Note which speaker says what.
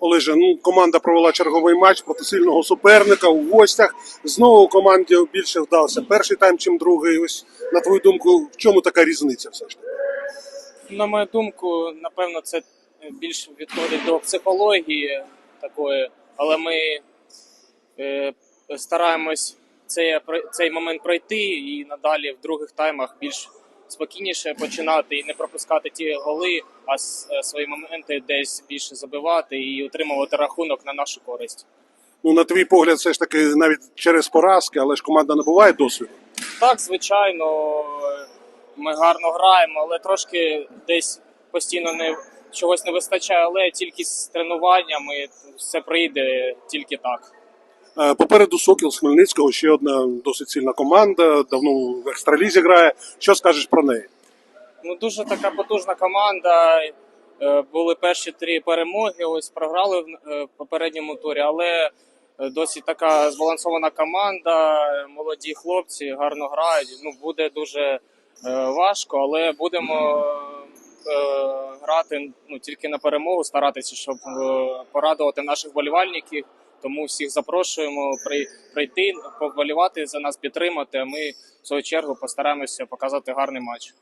Speaker 1: Олеже, ну команда провела черговий матч проти сильного суперника у гостях. Знову команді більше вдався перший тайм, чим другий. Ось на твою думку, в чому така різниця? Все ж таки?
Speaker 2: На мою думку, напевно, це більш відходить до психології такої, але ми е, стараємось цей, цей момент пройти і надалі в других таймах більш спокійніше починати і не пропускати ті голи, а е, свої моменти десь більше забивати і отримувати рахунок на нашу користь.
Speaker 1: Ну на твій погляд, все ж таки навіть через поразки, але ж команда набуває досвіду.
Speaker 2: Так, звичайно, ми гарно граємо, але трошки десь постійно не чогось не вистачає, але тільки з тренуваннями все прийде тільки так.
Speaker 1: Е, Попереду Сокіл з Хмельницького ще одна досить сильна команда. Давно в екстралізі грає. Що скажеш про неї?
Speaker 2: Ну дуже така потужна команда. Е, Були перші три перемоги. Ось програли в е, попередньому турі, але досить така збалансована команда. Молоді хлопці гарно грають. Ну буде дуже важко, але будемо грати ну тільки на перемогу, старатися, щоб порадувати наших болівальників. Тому всіх запрошуємо при- прийти, поболівати за нас, підтримати. А ми в свою чергу постараємося показати гарний матч.